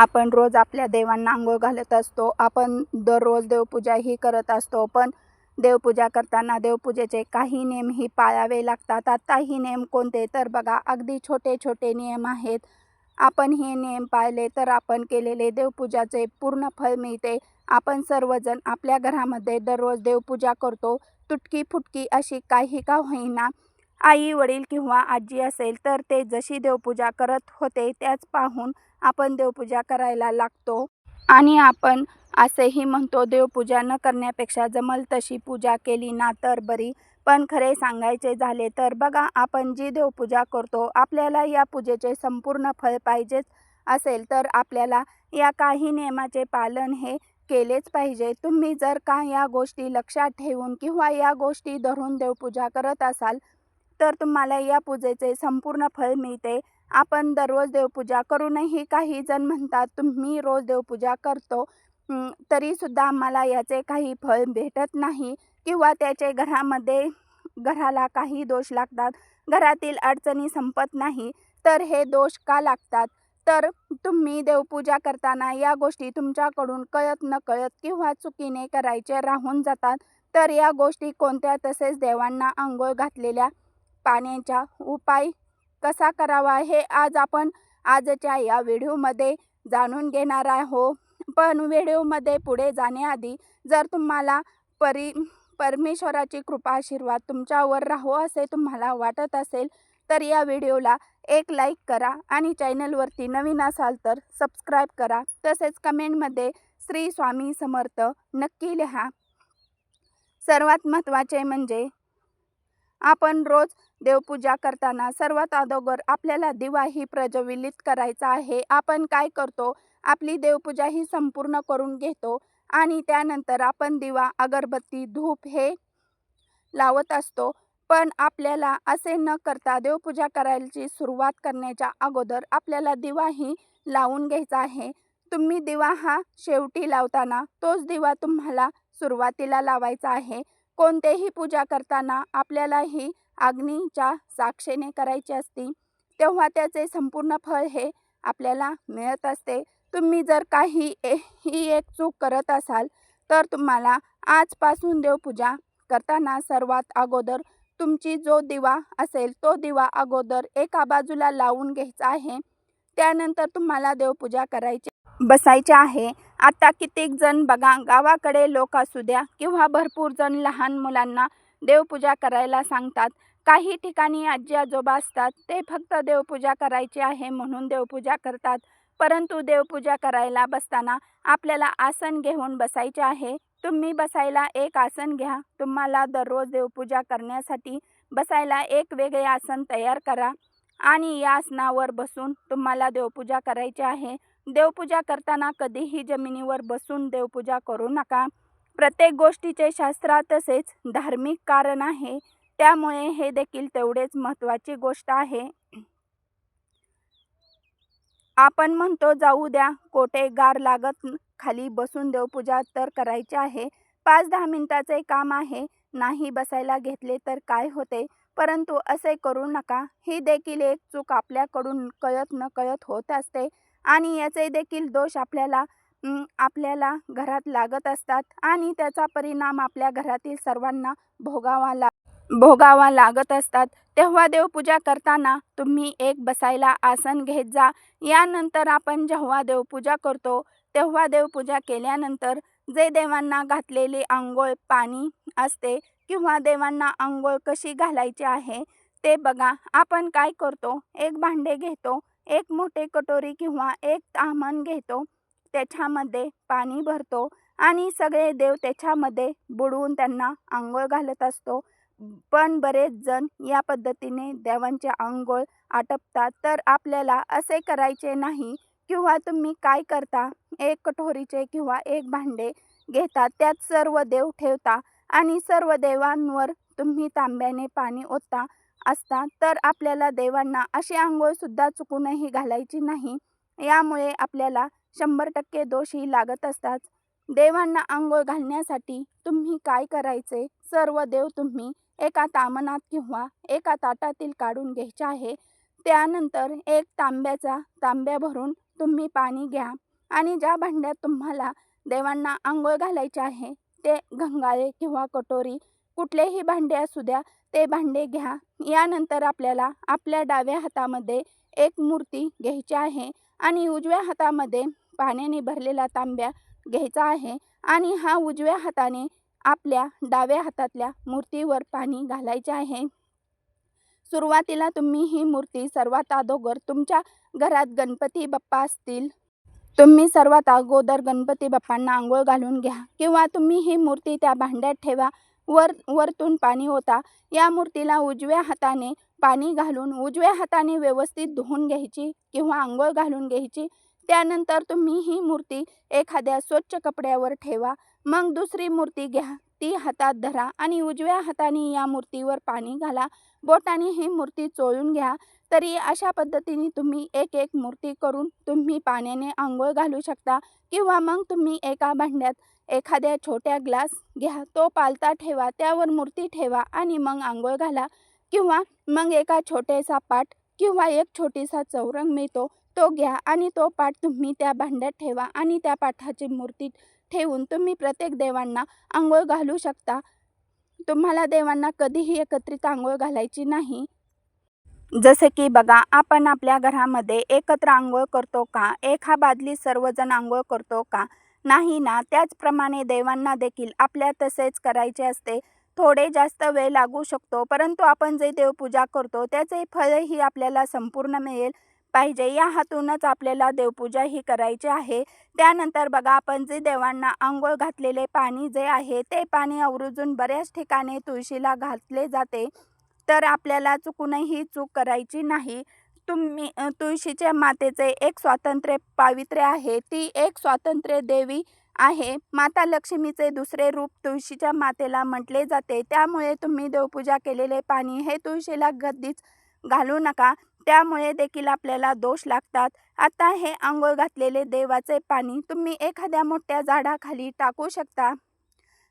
आपण रोज आपल्या देवांना आंघोळ घालत असतो आपण दररोज देवपूजाही करत असतो पण देवपूजा करताना देवपूजेचे काही नियमही पाळावे लागतात. आत्ताही नियम कोणते? तर बघा अगदी छोटे छोटे नियम आहेत. आपण हे नियम पाळले तर आपण केलेले देवपूजाचे पूर्ण फळ मिळते. आपण सर्वजण आपल्या घरामध्ये दररोज देवपूजा करतो. तुटकी फुटकी अशी काही का होईना. आई वडील किंवा आजी असेल तर ते जशी देवपूजा करत होते त्याच पाहून आपण देवपूजा करायला लागतो. आणि आपण असेही म्हणतो देवपूजा न करण्यापेक्षा जमल तशी पूजा केली ना तर बरी. पण खरे सांगायचे झाले तर बघा आपण जी देवपूजा करतो आपल्याला या पूजेचे संपूर्ण फळ पाहिजेच असेल तर आपल्याला या काही नियमाचे पालन हे केलेच पाहिजे. तुम्ही जर का या गोष्टी लक्षात ठेवून किंवा या गोष्टी धरून देवपूजा करत असाल तर तुम्हाला या पूजेचे संपूर्ण फळ मिळते. आपण दररोज देवपूजा करूनही काही जण म्हणतात तुम्ही रोज देवपूजा करतो. तरीसुद्धा आम्हाला याचे काही फळ भेटत नाही किंवा त्याचे घरामध्ये घराला काही दोष लागतात घरातील अडचणी संपत नाही तर हे दोष का लागतात? तर तुम्ही देवपूजा करताना या गोष्टी तुमच्याकडून कळत न कळत किंवा चुकीने करायचे राहून जातात तर या गोष्टी कोणत्या तसेच देवांना आंघोळ घातलेल्या पाण्याच्या उपाय कसा करावा हे आज आपण आजच्या या व्हिडिओमध्ये जाणून घेणार आहो. पण व्हिडिओमध्ये पुढे जाण्याआधी जर तुम्हाला परी परमेश्वराची कृपा आशीर्वाद तुमच्यावर राहो असे तुम्हाला वाटत असेल तर या व्हिडिओला एक लाईक करा आणि चॅनलवरती नवीन असाल तर सबस्क्राईब करा. तसेच कमेंटमध्ये श्री स्वामी समर्थ नक्की लिहा. सर्वात महत्त्वाचे म्हणजे आपण रोज देवपूजा करताना सर्वात अगोदर आपल्याला दिवा ही प्रज्वलित करायचा आहे. आपण काय करतो? आपली देवपूजा ही संपूर्ण करून घेतो आणि त्यानंतर आपण दिवा अगरबत्ती धूप हे लावत असतो. पण आपल्याला असे न करता देवपूजा करायची सुरुवात करण्याच्या अगोदर आपल्याला दिवा ही लावून घ्यायचा आहे. तुम्ही दिवा हा शेवटी लावताना तोच दिवा तुम्हाला सुरुवातीला लावायचा आहे. कोणतेही पूजा करताना आपल्याला ही अग्नीच्या साक्षीने करायची असती तेव्हा त्याचे संपूर्ण फळ हे आपल्याला मिळत असते. तुम्ही जर काही ए- ही एक चूक करत असाल तर तुम्हाला आजपासून देवपूजा करताना सर्वात अगोदर तुमची जो दिवा असेल तो दिवा अगोदर एका बाजूला लावून घ्यायचा आहे. त्यानंतर तुम्हाला देवपूजा करायची बसायची आहे. आता कित्येक जण बघा गावाकडे लोक असू द्या किंवा भरपूर जण लहान मुलांना देवपूजा करायला सांगतात. काही ठिकाणी आजी आजोबा असतात ते फक्त देवपूजा करायची आहे म्हणून देवपूजा करतात. परंतु देवपूजा करायला बसताना आपल्याला आसन घेऊन बसायचे आहे. तुम्ही बसायला एक आसन घ्या. तुम्हाला दररोज देवपूजा करण्यासाठी बसायला एक वेगळे आसन तयार करा. आणि या आसनावर बसून तुम्हाला देवपूजा करायची आहे. देवपूजा करताना कधीही जमिनीवर बसून देवपूजा करू नका. प्रत्येक गोष्टीचे शास्त्रात तसेच धार्मिक कारण आहे. त्यामुळे हे देखील तेवढेच महत्त्वाची गोष्ट आहे. आपण म्हणतो जाऊ द्या कोठे गार लागत खाली बसून देवपूजा तर करायची आहे. पाच दहा मिनिटाचे काम आहे. नाही बसायला घेतले तर काय होते? परंतु असे करू नका. ही देखील एक चूक आपल्याकडून कळत न कळत होत असते. आणि याचे देखील दोष आपल्याला आपल्याला घरात लागत असतात आणि त्याचा परिणाम आपल्या घरातील सर्वांना भोगावा ला भोगावा लागत असतात. तेव्हा देवपूजा करताना तुम्ही एक बसायला आसन घेत जा. यानंतर आपण जेव्हा देवपूजा करतो तेव्हा देवपूजा केल्यानंतर जे देवांना घातलेले आंघोळ पाणी असते किंवा देवांना आंघोळ कशी घालायची आहे ते बघा. आपण काय करतो? एक भांडे घेतो. एक मोठे कटोरी किंवा एक तामण घेतो त्याच्यामध्ये पाणी भरतो आणि सगळे देव त्याच्यामध्ये बुडवून त्यांना आंघोळ घालत असतो. पण बरेच जण या पद्धतीने देवांचे आंघोळ आटपतात. तर आपल्याला असे करायचे नाही किंवा तुम्ही काय करता? एक कटोरीचे किंवा एक भांडे घेता त्यात सर्व देव ठेवता आणि सर्व देवांवर तुम्ही तांब्याने पाणी ओतता. असता तर आपल्याला देवांना अशी आंघोळसुद्धा चुकूनही घालायची नाही. यामुळे आपल्याला शंभर टक्के दोषही लागत असतात. देवांना आंघोळ घालण्यासाठी तुम्ही काय करायचे? सर्व देव तुम्ही एका तामनात किंवा एका ताटातील काढून घ्यायचे आहे. त्यानंतर एक तांब्याचा तांब्या भरून तुम्ही पाणी घ्या आणि ज्या भांड्यात तुम्हाला देवांना आंघोळ घालायचे आहे ते गंगाळे किंवा कटोरी कुठलेही भांडे असू द्या ते भांडे घ्या. यानंतर आपल्याला आपल्या डाव्या हातामध्ये एक मूर्ती घ्यायची आहे आणि उजव्या हातामध्ये पाण्याने भरलेला तांब्या घ्यायचा आहे आणि हा उजव्या हाताने आपल्या डाव्या हातातल्या मूर्तीवर पाणी घालायचे आहे. सुरुवातीला तुम्ही ही मूर्ती सर्वात अगोदर तुमच्या घरात गणपती बाप्पा असतील तुम्ही सर्वात अगोदर गणपती बाप्पांना आंघोळ घालून घ्या किंवा तुम्ही ही मूर्ती त्या भांड्यात ठेवा. वर वरतून पाणी होता. या मूर्तीला उजव्या हाताने पाणी घालून उजव्या हाताने व्यवस्थित धुवून घ्यायची किंवा आंघोळ घालून घ्यायची. त्यानंतर तुम्ही ही मूर्ती एखाद्या स्वच्छ कपड्यावर ठेवा. मग दुसरी मूर्ती घ्या. ती हातात धरा आणि उजव्या हाताने या मूर्तीवर पाणी घाला. बोटाने ही मूर्ती चोळून घ्या. तरी अशा पद्धतीने तुम्ही एक एक मूर्ती करून तुम्ही पाण्याने आंघोळ घालू शकता किंवा मग तुम्ही एका भांड्यात एखाद्या छोट्या ग्लास घ्या तो पालता ठेवा त्यावर मूर्ती ठेवा आणि मग आंघोळ घाला. किंवा मग एका छोटेसा पाट किंवा एक छोटीसा चौरंग मिळतो तो घ्या आणि तो पाट तुम्ही त्या भांड्यात ठेवा आणि त्या पाठाची मूर्ती ठेवून तुम्ही प्रत्येक देवांना आंघोळ घालू शकता. तुम्हाला देवांना कधीही एकत्रित आंघोळ घालायची नाही. जसे की बघा आपण आपल्या घरामध्ये एकत्र आंघोळ करतो का? एका बादली सर्वजण आंघोळ करतो का? नाही ना त्याचप्रमाणे देवांना देखील आपल्या तसेच करायचे असते. थोडे जास्त वेळ लागू शकतो परंतु आपण जे देवपूजा करतो त्याचे फळही आपल्याला संपूर्ण मिळेल पाहिजे. या हातूनच आपल्याला देवपूजा ही करायची आहे. त्यानंतर बघा आपण जे देवांना आंघोळ घातलेले पाणी जे आहे ते पाणी आवृजून बऱ्याच ठिकाणी तुळशीला घातले जाते. तर आपल्याला चुकूनही चूक करायची नाही. तुम्ही तुळशीच्या मातेचे एक स्वातंत्र्य पावित्र्य आहे. ती एक स्वातंत्र्य देवी आहे. माता लक्ष्मीचे दुसरे रूप तुळशीच्या मातेला म्हटले जाते. त्यामुळे तुम्ही देवपूजा केलेले पाणी हे तुळशीला गद्दीच घालू नका. त्यामुळे देखील आपल्याला दोष लागतात. आता हे आंघोळ घातलेले देवाचे पाणी तुम्ही एखाद्या मोठ्या झाडाखाली टाकू शकता.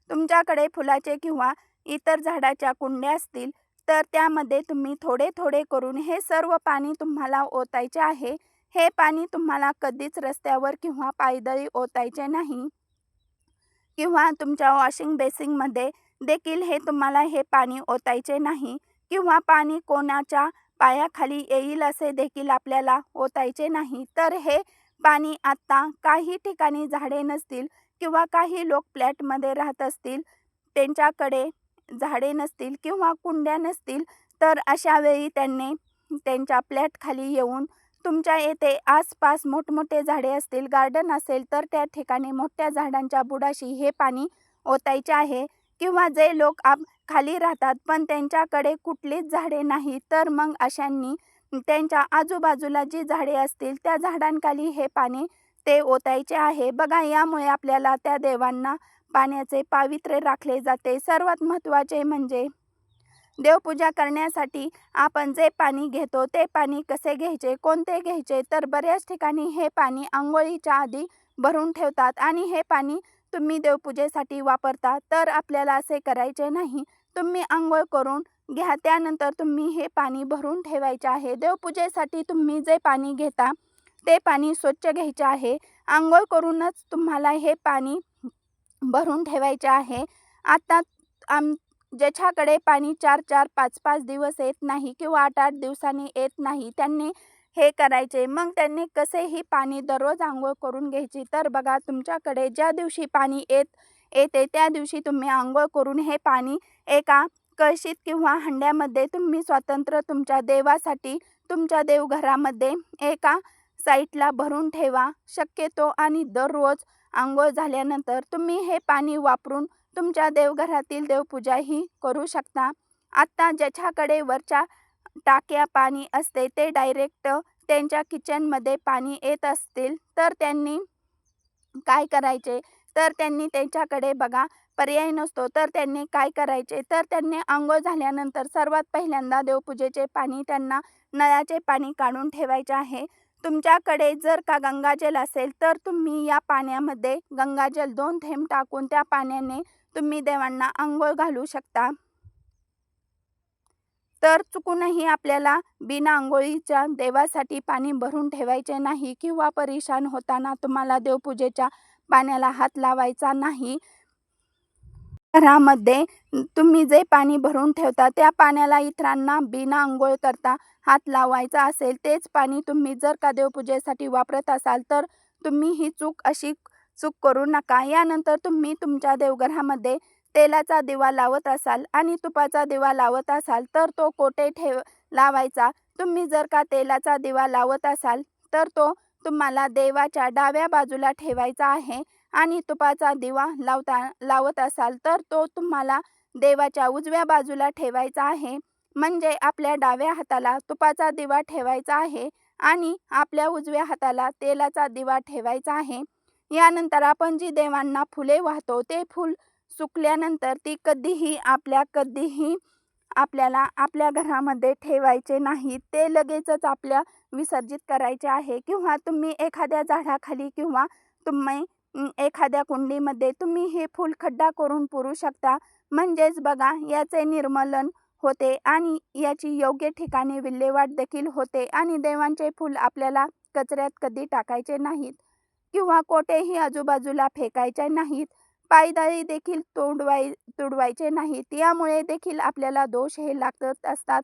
तुमच्याकडे फुलाचे किंवा इतर झाडाच्या कुंड्या असतील तर त्यामध्ये तुम्ही थोडे थोडे करून हे सर्व पाणी तुम्हाला ओतायचे आहे. हे पाणी तुम्हाला कधीच रस्त्यावर किंवा पायदळी ओतायचे नाही. किंवा तुमच्या वॉशिंग बेसिनमध्ये देखील हे तुम्हाला हे पाणी ओतायचे नाही. किंवा पाणी कोणाच्या पायाखाली येईल असे देखील आपल्याला ओतायचे नाही. तर हे पाणी आत्ता काही ठिकाणी झाडे नसतील किंवा काही लोक फ्लॅटमध्ये राहत असतील त्यांच्याकडे झाडे नसतील किंवा कुंड्या नसतील तर अशा वेळी त्यांनी त्यांच्या फ्लॅटखाली येऊन तुमच्या येथे आसपास मोठमोठे झाडे असतील गार्डन असेल तर त्या ठिकाणी मोठ्या झाडांच्या बुडाशी हे पाणी ओतायचे आहे. किंवा जे लोक आप खाली राहतात पण त्यांच्याकडे कुठलीच झाडे नाही तर मग अशांनी त्यांच्या आजूबाजूला जी झाडे असतील त्या झाडांखाली हे पाणी ते ओतायचे आहे. बघा यामुळे आपल्याला त्या देवांना पाण्याचे पावित्र्य राखले जाते. सर्वात महत्त्वाचे म्हणजे देवपूजा करण्यासाठी आपण जे पाणी घेतो ते पाणी कसे घ्यायचे कोणते घ्यायचे तर बऱ्याच ठिकाणी हे पाणी आंघोळीच्या आधी भरून ठेवतात आणि हे पाणी तुम्ही देवपूजेसाठी वापरता. तर आपल्याला असे करायचे नाही. तुम्ही आंघोळ करून घ्या. त्यानंतर तुम्ही हे पाणी भरून ठेवायचे आहे. देवपूजेसाठी तुम्ही जे पाणी घेता ते पाणी स्वच्छ घ्यायचे आहे. आंघोळ करूनच तुम्हाला हे पाणी भरून ठेवायचे आहे. आता आम ज्याच्याकडे पाणी चार चार पाच पाच दिवस येत नाही किंवा आठ आठ दिवसांनी येत नाही त्यांनी हे करायचे. मग त्यांनी कसेही पाणी दररोज आंघोळ करून घ्यायची. तर बघा तुमच्याकडे ज्या दिवशी पाणी येत येते त्या दिवशी तुम्ही आंघोळ करून हे पाणी एका कळशीत किंवा हंड्यामध्ये तुम्ही स्वतंत्र तुमच्या देवासाठी तुमच्या देवघरामध्ये एका साईटला भरून ठेवा. शक्यतो आणि दररोज आंघोळ झाल्यानंतर तुम्ही हे पाणी वापरून तुमच्या देवघरातील देवपूजाही करू शकता. आत्ता ज्याच्याकडे वरच्या टाक्या पाणी असते ते डायरेक्ट त्यांच्या किचनमध्ये पाणी येत असतील तर त्यांनी काय करायचे? तर त्यांनी त्यांच्याकडे बघा पर्याय नसतो तर त्यांनी काय करायचे? तर त्यांनी आंघोळ झाल्यानंतर सर्वात पहिल्यांदा देवपूजेचे पाणी त्यांना नळाचे पाणी काढून ठेवायचे आहे. तुमच्याकडे जर का गंगाजल असेल तर तुम्ही या पाण्यामध्ये गंगाजल दोन थेंब टाकून त्या पाण्याने तुम्ही देवांना आंघोळ घालू शकता. तर चुकूनही आपल्याला बिना आंघोळीच्या देवासाठी पाणी भरून ठेवायचे नाही किंवा परेशान होताना तुम्हाला देवपूजेच्या पाण्याला हात लावायचा नाही. घरामध्ये तुम्ही जे पाणी भरून ठेवता त्या पाण्याला इतरांना बिना आंघोळ करता हात लावायचा असेल तेच पाणी तुम्ही जर का देवपूजेसाठी वापरत असाल तर तुम्ही ही चूक अशी चूक करू नका. यानंतर तुम्ही तुमच्या देवघरामध्ये तेलाचा दिवा लावत असाल आणि तुपाचा दिवा लावत असाल तर तो कोठे ठेव लावायचा. तुम्ही जर का तेलाचा दिवा लावत असाल तर तो तुम्हाला देवाच्या डाव्या बाजूला ठेवायचा आहे. आणि तुपाचा दिवा लावता लावत असाल तर तो तुम्हाला देवाच्या उजव्या बाजूला ठेवायचा आहे. म्हणजे आपल्या डाव्या हाताला तुपाचा दिवा ठेवायचा आहे आणि आपल्या उजव्या हाताला तेलाचा दिवा ठेवायचा आहे. यानंतर आपण जी देवांना फुले वाहतो ते फूल सुकल्यानंतर ती कधीही आपल्या कधीही आपल्याला आपल्या घरामध्ये ठेवायचे नाही. ते लगेचच आपल्या विसर्जित करायचे आहे. किंवा तुम्ही एखाद्या झाडाखाली किंवा तुम्ही एखाद्या कुंडीमध्ये तुम्ही हे फूल खड्डा करून पुरू शकता. म्हणजेच बघा याचे निर्मलन होते आणि याची योग्य ठिकाणी विल्हेवाट देखील होते आणि देवांचे फूल आपल्याला कचऱ्यात कधी टाकायचे नाहीत किंवा कोठेही आजूबाजूला फेकायचे नाहीत. पायदळी देखील तोडवाय तुडवायचे नाहीत. यामुळे देखील आपल्याला दोष हे लागत असतात.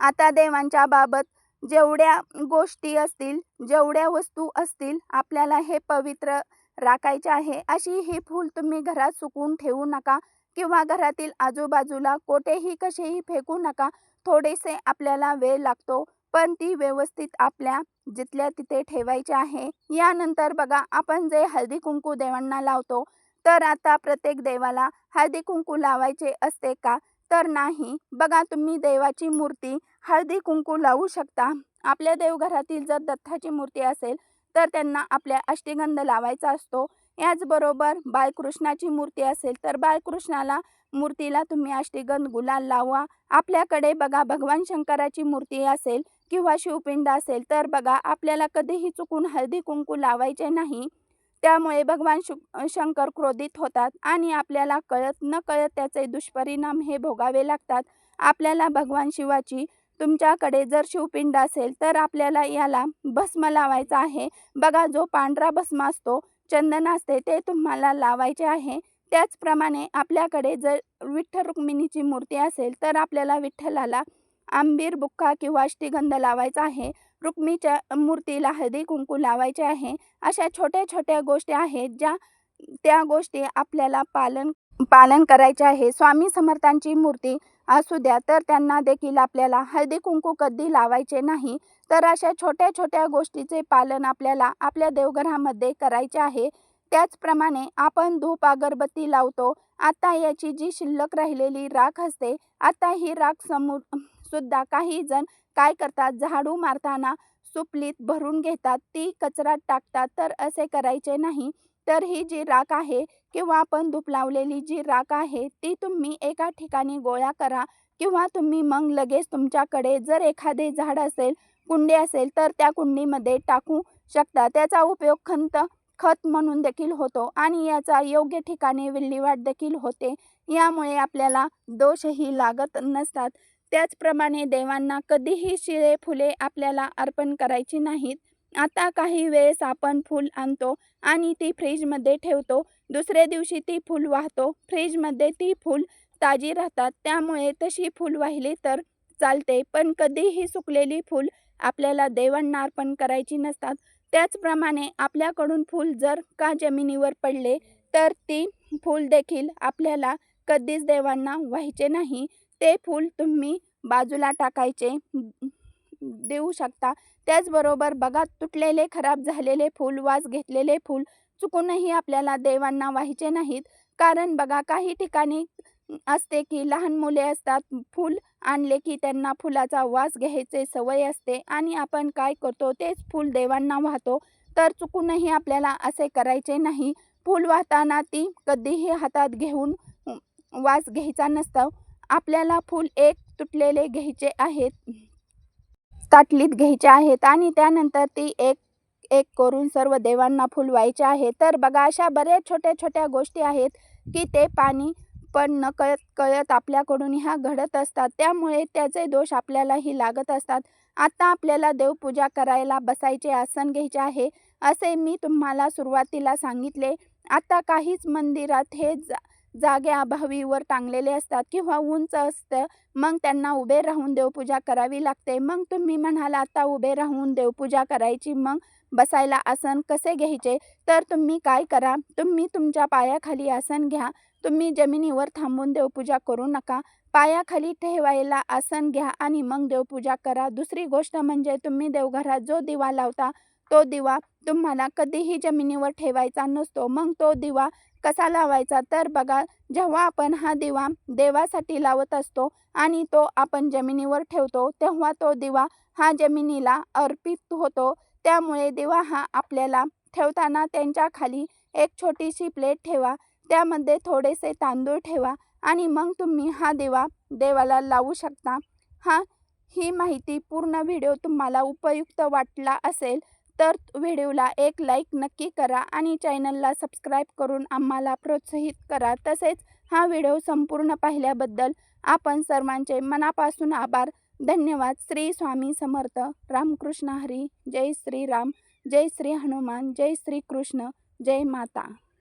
आता देवांच्या बाबत जेवढ्या गोष्टी असतील जेवढ्या वस्तू असतील आपल्याला हे पवित्र राखायचे आहे अशी ही फूल तुम्ही घरात सुकून ठेवू नका किंवा घरातील आजूबाजूला कोठेही कसेही फेकू नका. थोडेसे आपल्याला वेळ लागतो पण ती व्यवस्थित आपल्या जिथल्या तिथे ठेवायची आहे. यानंतर बघा आपण जे हळदी कुंकू देवांना लावतो तर आता प्रत्येक देवाला हळदी कुंकू लावायचे असते का? तर नाही. बघा तुम्ही देवाची मूर्ती हळदी कुंकू लावू शकता. आपल्या देवघरातील जर दत्ताची मूर्ती असेल तर त्यांना आपल्या अष्टगंध लावायचा असतो. याचबरोबर बाळकृष्णाची मूर्ती असेल तर बाळकृष्णाला मूर्तीला तुम्ही अष्टगंध गुलाल लावा. आपल्याकडे बघा भगवान शंकराची मूर्ती असेल किंवा शिवपिंड असेल तर बघा आपल्याला कधीही चुकून हळदी कुंकू लावायचे नाही. त्यामुळे भगवान शु शंकर क्रोधित होतात आणि आपल्याला कळत न कळत त्याचे दुष्परिणाम हे भोगावे लागतात. आपल्याला भगवान शिवाची तुमच्याकडे जर शिवपिंड असेल तर आपल्याला याला भस्म लावायचा आहे. बघा जो पांढरा भस्म असतो चंदन असते ते तुम्हाला लावायचे आहे. त्याचप्रमाणे आपल्याकडे जर विठ्ठल रुक्मिणीची मूर्ती असेल तर आपल्याला विठ्ठलाला आंबीर बुक्का किंवा अष्टीगंध लावायचा आहे. रुक्मीच्या मूर्तीला हळदी कुंकू लावायचे आहे. अशा छोट्या छोट्या गोष्टी आहेत ज्या त्या गोष्टी आपल्याला पालन पालन करायचे आहे. स्वामी समर्थांची मूर्ती असू द्या तर त्यांना देखील आपल्याला हळदी कुंकू कधी लावायचे नाही. तर अशा छोट्या छोट्या गोष्टीचे पालन आपल्याला आपल्या देवघरामध्ये करायचे आहे. त्याचप्रमाणे आपण धूप अगरबत्ती लावतो. आता याची जी शिल्लक राहिलेली राख असते आता ही राख समोर सुद्धा काही जण काय करतात? झाडू मारताना सुपलीत भरून घेतात. ती कचरा टाकतात. तर असे करायचे नाही. तर ही जी राख आहे किंवा आपण धूप लावलेली जी राख आहे ती तुम्ही एका ठिकाणी गोळा करा किंवा तुम्ही मग लगेच तुमच्याकडे जर एखादे झाड असेल कुंडी असेल तर त्या कुंडीमध्ये टाकू शकता. त्याचा उपयोग खंत खत म्हणून देखील होतो आणि याचा योग्य ठिकाणी विल्हेवाट देखील होते. यामुळे आपल्याला दोषही लागत नसतात. त्याचप्रमाणे देवांना कधीही शिळे फुले आपल्याला अर्पण करायची नाहीत. आता काही वेळेस आपण फूल आणतो आणि ती फ्रीजमध्ये ठेवतो. दुसऱ्या दिवशी ती फूल वाहतो. फ्रीजमध्ये ती फूल ताजी राहतात. त्यामुळे तशी फूल वाहिली तर चालते. पण कधीही सुकलेली फूल आपल्याला देवांना अर्पण करायची नसतात. त्याचप्रमाणे आपल्याकडून फूल जर का जमिनीवर पडले तर ती फूल देखील आपल्याला कधीच देवांना व्हायचे नाही. ते फूल तुम्ही बाजूला टाकायचे देऊ शकता. त्याचबरोबर बघा तुटलेले खराब झालेले फूल वास घेतलेले फूल चुकूनही आपल्याला देवांना व्हायचे नाहीत. कारण बघा काही ठिकाणी असते की लहान मुले असतात फूल आणले की त्यांना फुलाचा वास घ्यायचे सवय असते आणि आपण काय करतो तेच फूल देवांना वाहतो. तर चुकूनही आपल्याला असे करायचे नाही. फूल वाहताना ती कधीही हातात घेऊन वास घ्यायचा नसतो. आपल्याला फूल एक तुटलेले घ्यायचे आहेत. ताटलीत घ्यायचे आहेत आणि त्यानंतर ती एक एक करून सर्व देवांना फुलवायचे आहे. तर बघा अशा बऱ्याच छोट्या छोट्या गोष्टी आहेत की ते पाणी पण नकळत कळत आपल्याकडून ह्या घडत असतात. त्यामुळे त्याचे दोष आपल्यालाही लागत असतात. आता आपल्याला देवपूजा करायला बसायचे आसन घ्यायचे आहे असे मी तुम्हाला सुरुवातीला सांगितले. आता काहीच मंदिरात हे जा जागेअभावी वर टांगलेले असतात किंवा उंच असतं मग त्यांना उभे राहून देवपूजा करावी लागते. मग तुम्ही म्हणाल आता उभे राहून देवपूजा करायची मग बसायला आसन कसे घ्यायचे? तर तुम्ही काय करा तुम्ही तुमच्या पायाखाली आसन घ्या. तुम्ही जमिनीवर थांबून देवपूजा करू नका. पायाखाली ठेवायला आसन घ्या आणि मग देवपूजा करा. दुसरी गोष्ट म्हणजे तुम्ही देवघरात जो दिवा लावता तो दिवा तुम्हाला कधीही जमिनीवर ठेवायचा नसतो. मग तो दिवा कसा लावायचा? तर बघा जेव्हा आपण हा दिवा देवासाठी लावत असतो आणि तो आपण जमिनीवर ठेवतो तेव्हा तो दिवा हा जमिनीला अर्पित होतो. त्यामुळे दिवा हा आपल्याला ठेवताना त्यांच्या खाली एक छोटीशी प्लेट ठेवा. त्यामध्ये थोडेसे तांदूळ ठेवा आणि मग तुम्ही हा दिवा देवाला लावू शकता. हा ही माहिती पूर्ण व्हिडिओ तुम्हाला उपयुक्त वाटला असेल तर व्हिडिओला एक लाईक नक्की करा आणि चॅनलला सबस्क्राईब करून आम्हाला प्रोत्साहित करा. तसेच हा व्हिडिओ संपूर्ण पाहिल्याबद्दल आपण सर्वांचे मनापासून आभार. धन्यवाद. श्री स्वामी समर्थ. रामकृष्ण हरी. जय श्री राम जय श्री हनुमान. जय श्री कृष्ण. जय माता.